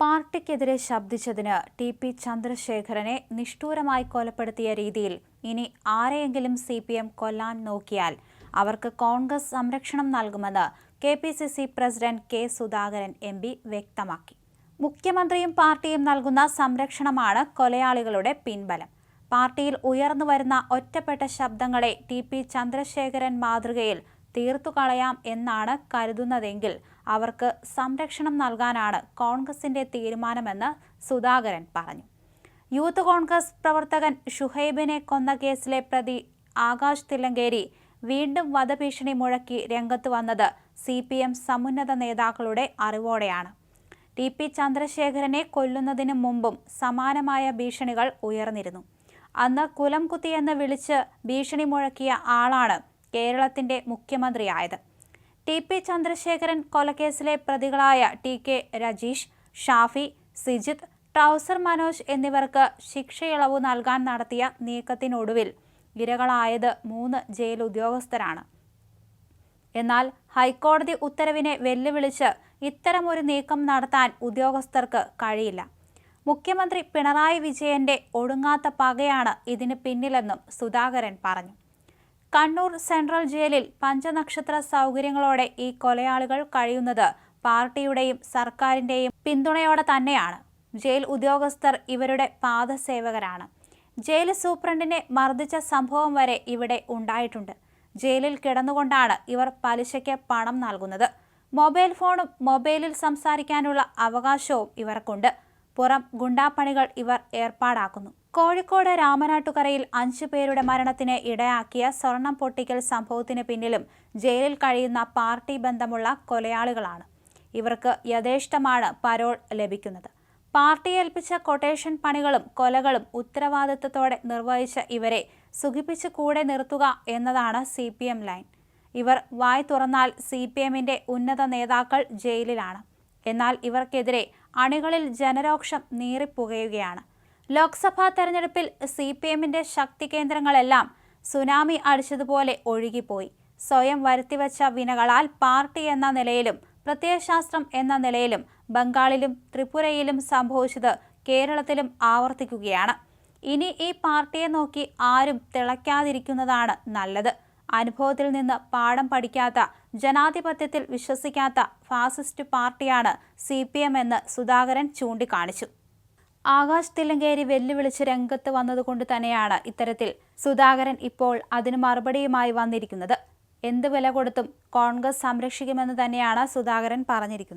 പാർട്ടിക്കെതിരെ ശബ്ദിച്ചതിന് T P ചന്ദ്രശേഖരനെ നിഷ്ഠൂരമായി കൊലപ്പെടുത്തിയ രീതിയിൽ ഇനി ആരെയെങ്കിലും സി പി എം കൊല്ലാൻ നോക്കിയാൽ അവർക്ക് കോൺഗ്രസ് സംരക്ഷണം നൽകുമെന്ന് K P C C president K Sudhakaran M P വ്യക്തമാക്കി. മുഖ്യമന്ത്രിയും പാർട്ടിയും നൽകുന്ന സംരക്ഷണമാണ് കൊലയാളികളുടെ പിൻബലം. പാർട്ടിയിൽ ഉയർന്നു വരുന്ന ഒറ്റപ്പെട്ട ശബ്ദങ്ങളെ ടി പി ചന്ദ്രശേഖരൻ മാതൃകയിൽ തീർത്തുകളയാം എന്നാണ് കരുതുന്നതെങ്കിൽ അവർക്ക് സംരക്ഷണം നൽകാനാണ് കോൺഗ്രസിന്റെ തീരുമാനമെന്ന് സുധാകരൻ പറഞ്ഞു. യൂത്ത് കോൺഗ്രസ് പ്രവർത്തകൻ ഷുഹൈബിനെ കൊന്ന കേസിലെ പ്രതി ആകാശ് തില്ലങ്കേരി വീണ്ടും വധഭീഷണി മുഴക്കി രംഗത്ത് വന്നത് സി പി എം സമുന്നത നേതാക്കളുടെ അറിവോടെയാണ്. ടി പി ചന്ദ്രശേഖരനെ കൊല്ലുന്നതിനു മുമ്പും സമാനമായ ഭീഷണികൾ ഉയർന്നിരുന്നു. അന്ന് കുലം കുത്തിയെന്ന് വിളിച്ച് ഭീഷണി മുഴക്കിയ ആളാണ് കേരളത്തിന്റെ മുഖ്യമന്ത്രിയായത്. ടി പി ചന്ദ്രശേഖരൻ കൊലക്കേസിലെ പ്രതികളായ T K Rajeesh Shafi Sijith trouser Manoj എന്നിവർക്ക് ശിക്ഷയിളവ് നൽകാൻ നടത്തിയ നീക്കത്തിനൊടുവിൽ ഇരകളായത് മൂന്ന് ജയിൽ ഉദ്യോഗസ്ഥരാണ്. എന്നാൽ ഹൈക്കോടതി ഉത്തരവിനെ വെല്ലുവിളിച്ച് ഇത്തരമൊരു നീക്കം നടത്താൻ ഉദ്യോഗസ്ഥർക്ക് കഴിയില്ല. മുഖ്യമന്ത്രി പിണറായി വിജയന്റെ ഒടുങ്ങാത്ത പകയാണ് ഇതിന് പിന്നിലെന്നും സുധാകരൻ പറഞ്ഞു. കണ്ണൂർ സെൻട്രൽ ജയിലിൽ പഞ്ചനക്ഷത്ര സൗകര്യങ്ങളോടെ ഈ കൊലയാളികൾ കഴിയുന്നത് പാർട്ടിയുടെയും സർക്കാരിന്റെയും പിന്തുണയോടെ തന്നെയാണ്. ജയിൽ ഉദ്യോഗസ്ഥർ ഇവരുടെ പാദസേവകരാണ്. ജയിൽ സൂപ്രണ്ടിനെ മർദ്ദിച്ച സംഭവം വരെ ഇവിടെ ഉണ്ടായിട്ടുണ്ട്. ജയിലിൽ കിടന്നുകൊണ്ടാണ് ഇവർ പലിശയ്ക്ക് പണം നൽകുന്നത്. മൊബൈൽ ഫോണും മൊബൈലിൽ സംസാരിക്കാനുള്ള അവകാശവും ഇവർക്കുണ്ട്. പുറം ഗുണ്ടാപ്പണികൾ ഇവർ ഏർപ്പാടാക്കുന്നു. കോഴിക്കോട് രാമനാട്ടുകരയിൽ അഞ്ചു പേരുടെ മരണത്തിന് ഇടയാക്കിയ സ്വർണം പൊട്ടിക്കൽ സംഭവത്തിന് പിന്നിലും ജയിലിൽ കഴിയുന്ന പാർട്ടി ബന്ധമുള്ള കൊലയാളികളാണ്. ഇവർക്ക് യഥേഷ്ടമാണ് പരോൾ ലഭിക്കുന്നത്. പാർട്ടി ഏൽപ്പിച്ച കൊട്ടേഷൻ പണികളും കൊലകളും ഉത്തരവാദിത്വത്തോടെ നിർവഹിച്ച ഇവരെ സുഖിപ്പിച്ച് കൂടെ നിർത്തുക എന്നതാണ് സി ലൈൻ. ഇവർ വായ് തുറന്നാൽ സി പി ഉന്നത നേതാക്കൾ ജയിലിലാണ്. എന്നാൽ ഇവർക്കെതിരെ അണികളിൽ ജനരോക്ഷം നീറിപ്പുകയുകയാണ്. ലോക്സഭാ തെരഞ്ഞെടുപ്പിൽ സി പി എമ്മിന്റെ ശക്തി കേന്ദ്രങ്ങളെല്ലാം സുനാമി അടിച്ചതുപോലെ ഒഴുകിപ്പോയി. സ്വയം വരുത്തിവച്ച വിനകളാൽ പാർട്ടി എന്ന നിലയിലും പ്രത്യയശാസ്ത്രം എന്ന നിലയിലും ബംഗാളിലും ത്രിപുരയിലും സംഭവിച്ചത് കേരളത്തിലും ആവർത്തിക്കുകയാണ്. ഇനി ഈ പാർട്ടിയെ നോക്കി ആരും തിളയ്ക്കാതിരിക്കുന്നതാണ് നല്ലത്. അനുഭവത്തിൽ നിന്ന് പാഠം പഠിക്കാത്ത ജനാധിപത്യത്തിൽ വിശ്വസിക്കാത്ത ഫാസിസ്റ്റ് പാർട്ടിയാണ് സി പി എം എന്ന് സുധാകരൻ ചൂണ്ടിക്കാണിച്ചു. ആകാശ് തില്ലങ്കേരി വെല്ലുവിളിച്ച് രംഗത്ത് വന്നതുകൊണ്ട് തന്നെയാണ് ഇത്തരത്തിൽ സുധാകരൻ ഇപ്പോൾ അതിന് മറുപടിയുമായി വന്നിരിക്കുന്നത്. എന്ത് വില കൊടുത്തും കോൺഗ്രസ് സംരക്ഷിക്കുമെന്ന് തന്നെയാണ് സുധാകരൻ പറഞ്ഞിരിക്കുന്നത്.